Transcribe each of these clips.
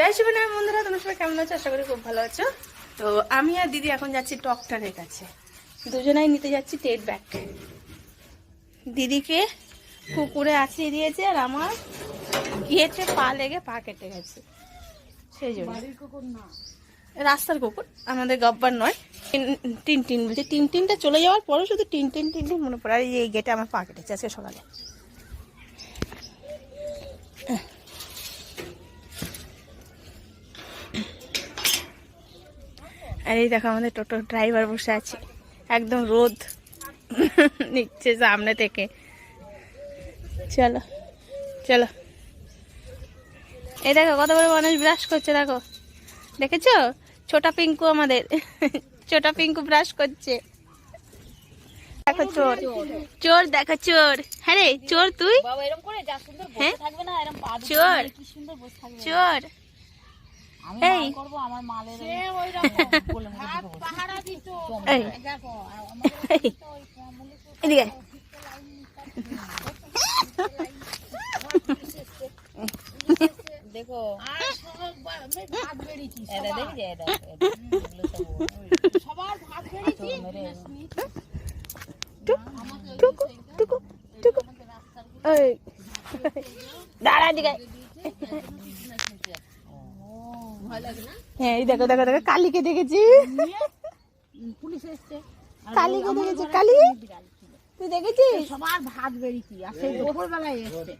জয় শিবনায় বন্ধুরা তোমরা সবাই কেমন আছো? আশা করি খুব ভালো আছো। তো আমি আর দিদি এখন যাচ্ছি ডক্টরের কাছে। দুজনাই নিতে যাচ্ছি টেট ব্যাগ। দিদিকে কুকুরে আছিয়ে দিয়েছে আর আমার গিয়েছে পা লেগে পা কেটে গেছে। সেই জন্য। রাস্তার কুকুর আমাদের গব্বার নয়। টিন- টিন বলছে টিন টিনটা চলে যাওয়ার পরেও শুধু টিন টিন টিন টিন মনে পড়ে। আর এই গেটে আমার পা কেটেছে আজকে সকালে। আর এই দেখো আমাদের টোটো ড্রাইভার বসে আছে। একদম রোদ নিচ্ছে সামনে থেকে। চলো চলো। এই দেখো কত বড় মানুষ ব্রাশ করছে দেখো। দেখেছ? ছোটা পিঙ্কু আমাদের। ছোটা পিঙ্কু ব্রাশ করছে। দেখো চোর। চোর দেখো চোর। হ্যাঁ রে চোর তুই? হ্যাঁ? চোর। চোর। এই। এই, এদিকে। দেখো। এটা দেখি এটা এগুলো সব চোর মেরে টুকু টুকু টুকু এই। দাঁড়া দিকে হ্যাঁ এই দেখো দেখো দেখো কালীকে দেখেছি। পুলিশ এসছে। কালীকে দেখেছি কালী? তুই দেখেছিস? সবার ভাত বেরিয়েছি আর সেই দুপুরবেলায় এসছে।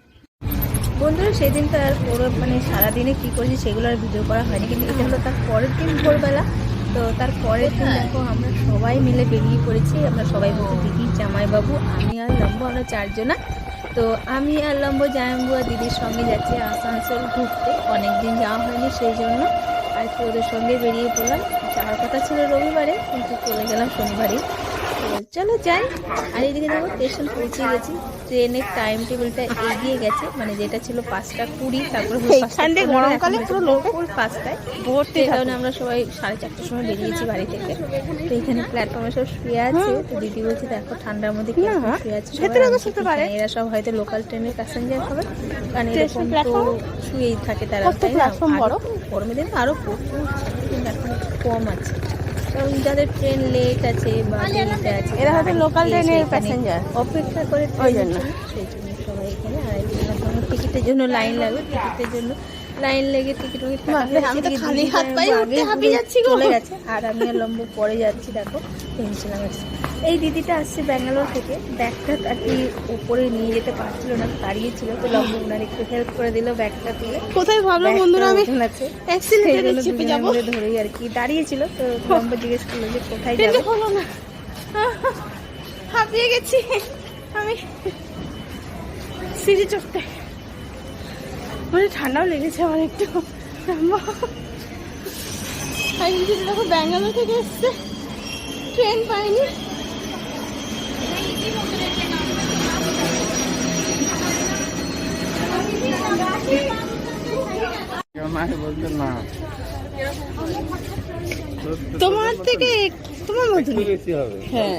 বন্ধুরা সেদিন তো আর পুরো মানে সারাদিনে কি করেছি সেগুলো আর ভিডিও করা হয়নি কিন্তু এটা হলো তার পরের দিন ভোরবেলা। তো তার পরের দিন দেখো আমরা সবাই মিলে বেরিয়ে পড়েছি। আমরা সবাই বলতে দিদি জামাইবাবু আমি আর লম্বু আমরা চারজনা তো আমি আর লম্ব আর দিদির সঙ্গে যাচ্ছি আসানসোল ঘুরতে। অনেক দিন যাওয়া হয়নি সেই জন্য। আর কি ওদের সঙ্গে বেরিয়ে পড়লাম। যাওয়ার কথা ছিল রবিবারে, কিন্তু চলে গেলাম শনিবারে চলো যাই। আর এদিকে দেখো স্টেশন পৌঁছে গেছি। ট্রেনের টাইম টেবিলটা এগিয়ে গেছে মানে যেটা ছিল পাঁচটা কুড়ি তারপরে গরমকালে পুরো পাঁচটায়। সেই কারণে আমরা সবাই সাড়ে চারটার সময় বেরিয়েছি বাড়ি থেকে। তো এখানে প্ল্যাটফর্মে সব শুয়ে আছে। তো দিদি বলছে দেখো ঠান্ডার মধ্যে কি শুয়ে আছে। হ্যাঁ, এরা সব হয়তো লোকাল ট্রেনের প্যাসেঞ্জার হবে। কারণ এরকম তো শুয়েই থাকে তারা? গরমের দিন আরও প্রচুর কিন্তু এখন কম আছে। কারণ যাদের ট্রেন লেট আছে বা দেরিতে আছে এরা হয়তো লোকাল ট্রেনের প্যাসেঞ্জার অপেক্ষা করে ওই জন্য। সেই জন্য সবাই এখানে আর টিকিটের জন্য লাইন লাগবে টিকিটের জন্য। লাইন লেগে টিকিট আমি তো খালি হাত পায়ে উঠতে হাঁপিয়ে যাচ্ছি। চলে গেছে আর আমি লম্ব পরে যাচ্ছি দেখো টেনশন এই দিদিটা আসছে ব্যাঙ্গালোর থেকে ব্যাগটা আর কি উপরে নিয়ে যেতে পারছিল না দাঁড়িয়েছিল তো লম্ব ওনার একটু হেল্প করে দিল ব্যাগটা তুলে কোথায় ভাবলাম বন্ধুরা আমি অ্যাক্সিডেন্টে চেপে যাব? ধরেই আর কি দাঁড়িয়েছিল তো লম্ব জিজ্ঞেস করল যে কোথায় যাব? হলো না। হাঁপিয়ে গেছি আমি। সিঁড়ি চড়তে। মানে ঠান্ডাও লেগেছে আমার একটু। আর এই দিদি দেখো ব্যাঙ্গালোর থেকে এসছে। ট্রেন পাইনি। তোমার থেকে তোমার মতন। হ্যাঁ।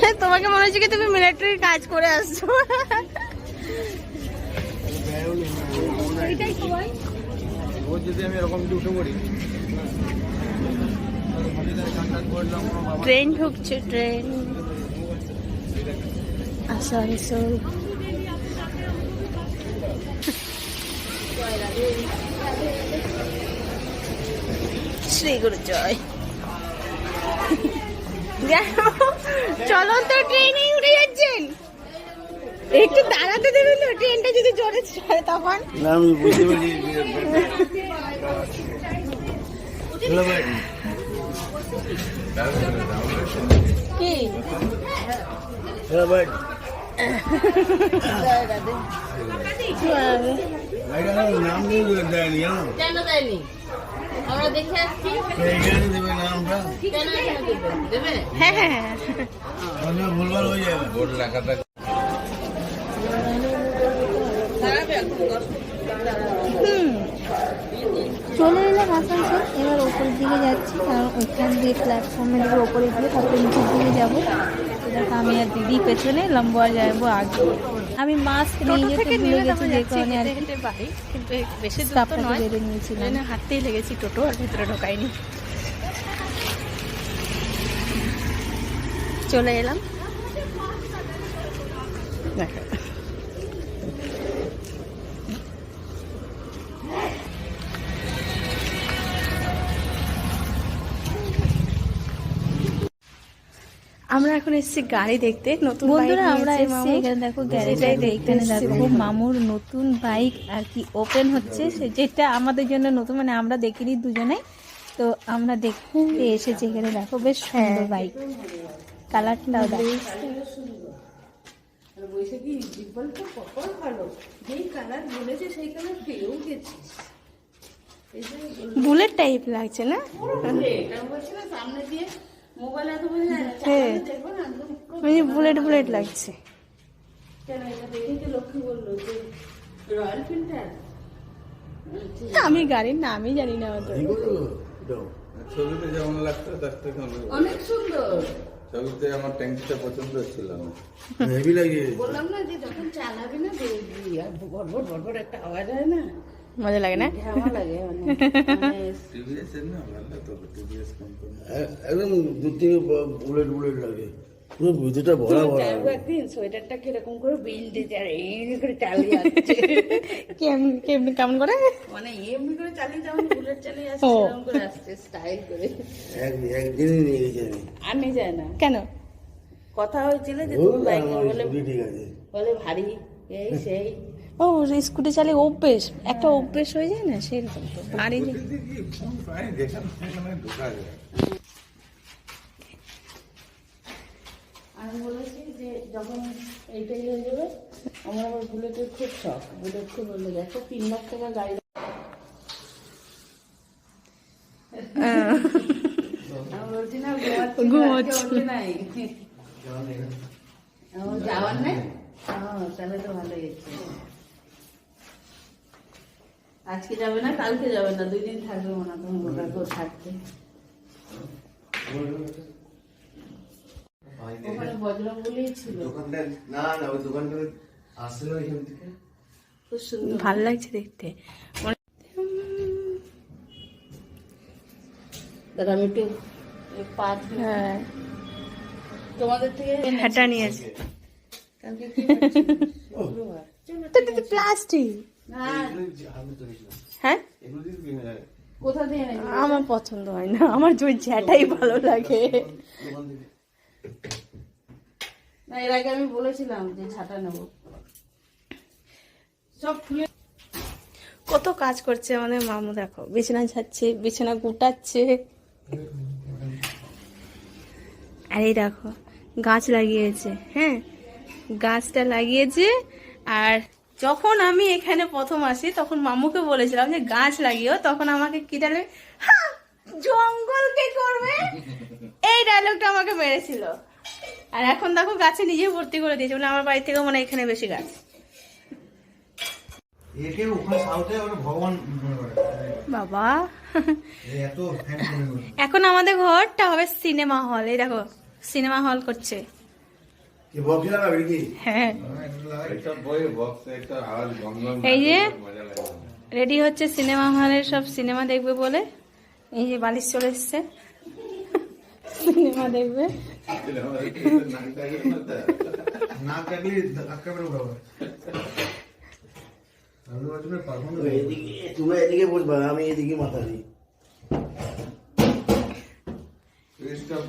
হ্যাঁ, তোমাকে মনে হচ্ছে কি তুমি মিলিটারির কাজ করে আসছো। রোজ যদি আমি এরকম উঠে পড়ি ট্রেন ঢুকছে, ট্রেন। আসানসোল শ্রী গুরু জয় চলন্ত ট্রেনেই উঠে। যদি তখন না আমি বুঝতে পারি কি? নাম দিয়ে দেয়নি জানো কেন দেয়নি? আমরা দেখে আসছি। দেবে নামটা? কেন দেবে দেবে হ্যাঁ হ্যাঁ। হ্যাঁ ভুলভাল হয়ে যাবে বোর্ড লেখাটা চলে এলাম আসানসোল। এবার ওপরের দিকে যাচ্ছি কারণ ওইখান দিয়ে প্ল্যাটফর্মে দেবো ওপরে গিয়ে তারপরে নিচের দিকে যাব। দেখো আমি আর দিদি পেছনে লম্বা যাব আগে। আমি মাস্ক নিয়ে যেতে ভুলে গেছি যে কারণে আর বাড়ি কিন্তু বেশি দূর তো নয়। নিয়েছিলাম। হাঁটতেই লেগেছি টোটো আর ভিতরে ঢোকাইনি। চলে এলাম। দেখো। আমরা এখন এসেছি গাড়ি দেখতে নতুন বন্ধুরা আমরা এসেছি এখানে দেখো গ্যারেজে সেটাই দেখতে দেখো মামুর নতুন বাইক আর কি ওপেন হচ্ছে। সে যেটা আমাদের জন্য নতুন মানে আমরা দেখিনি দুজনে। তো আমরা দেখতে এসেছি এখানে দেখো বেশ সুন্দর বাইক কালারটাও দেখো। বুলেট টাইপ লাগছে না? হ্যাঁ। মানে বুলেট বুলেট লাগছে। আমি গাড়ির নামই জানি না অত। ছবিতে যেমন লাগতো তার থেকে অনেক অনেক সুন্দর। ছবিতে আমার ট্যাঙ্কিটা পছন্দ হচ্ছিল না। হেভি লাগে। বললাম না যে যখন চালাবি না দেখবি। আর বড়বড় বড়বড় একটা আওয়াজ হয় না? মজা লাগে না একদম দু তিন বুলেট বুলেট লাগে পুরো ভিতরটা ভরা ভরা একদিন সোয়েটারটা কীরকম করে বিল দিতে করে চালিয়ে যাচ্ছে কেমন কেমন কেমন করে মানে এমনি করে চালিয়ে যেমন বুলেট চালিয়ে আসছে এরকম করে আসছে স্টাইল করে এক একদিনই নিয়ে গেছি আর নিয়ে যায় না কেন কথা হয়েছিল যে তুমি বাইকে বলে ভারী এই সেই ও স্কুটি চালিয়ে অভ্যেস একটা অভ্যেস হয়ে যায় না সেরকম তো। আর এই আমি বলেছি যে যখন এইটাই হয়ে যাবে আমার আবার বুলেটের খুব শখ। বুলেট খুব লাগে একটা তিন লাখ টাকা গাড়ি বলছি না ঘুমাচ্ছি নাই। আমার যাওয়ার নাই? হ্যাঁ তাহলে তো ভালো গেছে আজকে যাবে না কালকে যাবে না দুই দিন থাকবে মনে হয় তোমার ওটা তো থাকতে ওখানে ছিল। না না ওই দোকানটা আসছিল এখান থেকে। খুব সুন্দর। ভালো লাগছে দেখতে। দাদা আমি একটু হ্যাঁ। তোমাদের থেকে হাঁটা নিয়ে আছে কালকে কি প্লাস্টিক। হ্যাঁ। হয়? কোথা দিয়ে এনেছি? আমার পছন্দ হয় না। আমার ওই ঝ্যাটাই ভালো লাগে। না এর আগে আমি বলেছিলাম যে ছাতা নেব। সব খুলে কত কাজ করছে আমাদের মামু দেখো। বিছানা ছাড়ছে বিছানা গুটাচ্ছে। আর এই দেখো গাছ লাগিয়েছে হ্যাঁ? গাছটা লাগিয়েছে আর যখন আমি এখানে প্রথম আসি তখন মামুকে বলেছিলাম যে গাছ লাগিও তখন আমাকে কি ডালে জঙ্গল কে করবে? এই ডায়লগটা আমাকে মেরেছিল। আর এখন দেখো গাছে নিজে ভর্তি করে দিয়েছে। বলে আমার বাড়ি থেকেও মানে এখানে বেশি গাছ। বাবা। এখন আমাদের ঘরটা হবে সিনেমা হল। এই দেখো সিনেমা হল করছে। এই যে রেডি হচ্ছে সিনেমা হলের সব সিনেমা দেখবে বলে। এই যে বালিশ চলে এসছে। সিনেমা দেখবে। না কাটলে আটকাবে আমি না এদিকে তোমরা এদিকে বসবা আমি এদিকে মাথা দিই।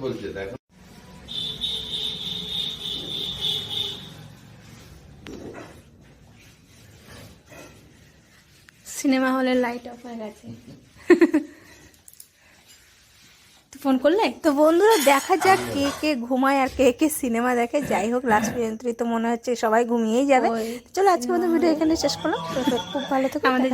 বলছে দেখো। সিনেমা হলের লাইট অফ হয়ে গেছে। ফোন করলে? তো বন্ধুরা দেখা যাক কে কে ঘুমায় আর কে কে সিনেমা দেখে। যাই হোক লাস্ট পর্যন্তই তো মনে হচ্ছে সবাই ঘুমিয়েই যাবে। চলো আজকে আমাদের ভিডিও এখানে শেষ করলাম। তো খুব ভালো থেকে আমাদের